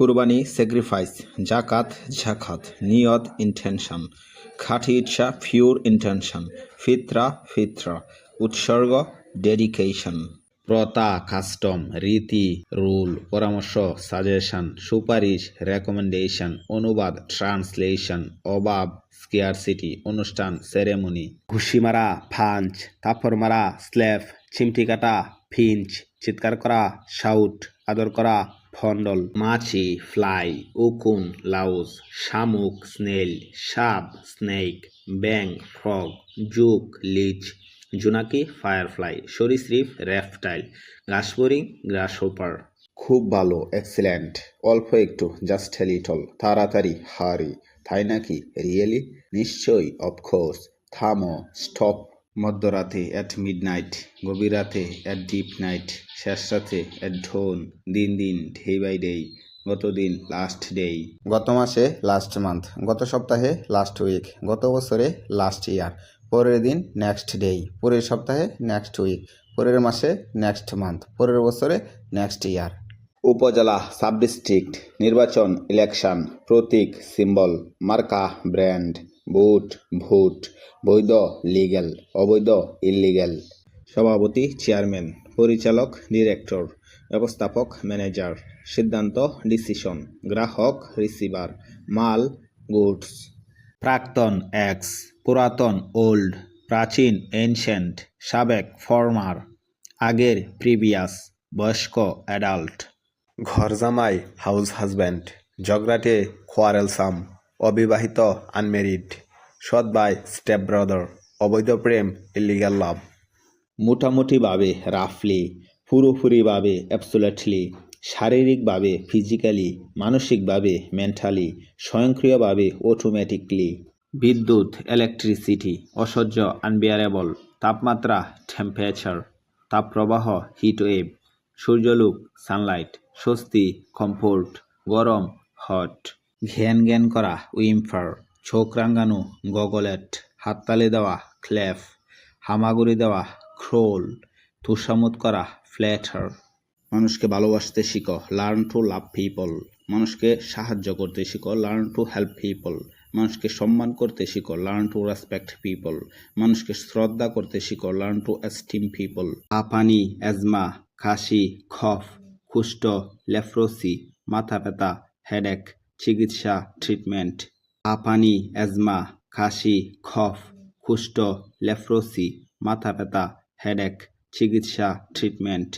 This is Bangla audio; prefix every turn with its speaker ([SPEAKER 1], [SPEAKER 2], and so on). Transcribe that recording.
[SPEAKER 1] কুরবানি স্যাক্রিফাইস জাকাত, ঝাকাত, নিয়ত ইন্টেনশন খাঁটি ইচ্ছা পিওর ইন্টেনশন ফিতরা ফিতরা, উৎসর্গ ডেডিকেশন প্রথা কাস্টম রীতি রুল পরামর্শ সাজেশন সুপারিশ রেকমেন্ডেশন অনুবাদ ট্রান্সলেশন অভাব স্কেয়ারসিটি অনুষ্ঠান সেরেমনি ঘুষি মারা ফাঞ্চ থাপ্পড় মারা স্ল্যাপ চিমটি কাটা ফিঞ্চ চিৎকার করা শাউট আদর করা ফন্ডল, মাছি, ফ্লাই, উকুন লাউস শামুক, স্নেল সাপ স্নেক ব্যাং, ফ্রগ, জুক, লিচ, জোনাকি, ফায়ারফ্লাই, সরীসৃপ, র্যাফটাইল ঘাসফড়িং গ্রাসহোপার। খুব ভালো, এক্সেলেন্ট। অল্প একটু, জাস্ট লিটল। তাড়াতাড়ি, হারি। তাই নাকি? রিয়েলি? নিশ্চয়ই, অফকোর্স। থামো, স্টপ। মধ্যরাতে অ্যাট মিডনাইট গভীর রাতে অ্যাট ডিপ নাইট শেষ রাতে অ্যাট ঢোন দিন দিন ডে বাই ডে গত দিন লাস্ট ডে গত মাসে লাস্ট মান্থ গত সপ্তাহে লাস্ট উইক গত বছরে লাস্ট ইয়ার পরের দিন নেক্সট ডে পরের সপ্তাহে নেক্সট উইক পরের মাসে নেক্সট মান্থ পরের বছরে নেক্সট ইয়ার উপজেলা সাব ডিস্ট্রিক্ট নির্বাচন ইলেকশন প্রতীক সিম্বল মার্কা ব্র্যান্ড বুট ভোট, বৈধ লিগ্যাল অবৈধ ইলিগ্যাল সভাপতি চেয়ারম্যান পরিচালক ডিরেক্টর ব্যবস্থাপক ম্যানেজার সিদ্ধান্ত ডিসিশন গ্রাহক রিসিভার মাল গুডস প্রাক্তন এক্স পুরাতন ওল্ড প্রাচীন এনশেন্ট সাবেক ফর্মার আগের প্রিভিয়াস বয়স্ক অ্যাডাল্ট
[SPEAKER 2] ঘর জামাই হাউস হাজব্যান্ড ঝগড়াটে কোয়ারেলসাম অবিবাহিত আনমেরিড সৎ বাই স্টেপ ব্রাদার, অবৈধ প্রেম, ইলিগাল লাভ।
[SPEAKER 1] মোটামুটিভাবে রাফলি, পুরোপুরিভাবে অ্যাবসোলেটলি, শারীরিকভাবে, ফিজিক্যালি, মানসিকভাবে, মেন্টালি, স্বয়ংক্রিয়ভাবে অটোমেটিকলি বিদ্যুৎ, ইলেকট্রিসিটি, অসহ্য, আনবিয়ারেবল, তাপমাত্রা, টেম্পারেচার, তাপপ্রবাহ হিটওয়েভ সূর্যলোক, সানলাইট, স্বস্তি, কমফোর্ট, গরম, হট। ঘ্যান জ্ঞান করা উইম্ফার ছোক রাঙ্গানো গগলেট, হাততালি দেওয়া ক্ল্যাফ হামাগুড়ি দেওয়া ক্রোল তুষামত করা ফ্ল্যাটার। মানুষকে ভালোবাসতে শিখো লার্ন টু লাভ পিপল মানুষকে সাহায্য করতে শিখো লার্ন টু হেল্প পিপল মানুষকে সম্মান করতে শিখো লার্ন টু রেসপেক্ট পিপল মানুষকে শ্রদ্ধা করতে শিখো লার্ন টু এস্টিম পিপল হাঁপানি অ্যাজমা কাশি, খফ কুষ্ঠ লেফ্রোসি মাথা ব্যথা হেডেক চিকিৎসা ট্রিটমেন্ট আপানি অ্যাজমা কাশি খফ কুষ্ঠ লেফ্রোসি মাথা ব্যথা হেডেক চিকিৎসা ট্রিটমেন্ট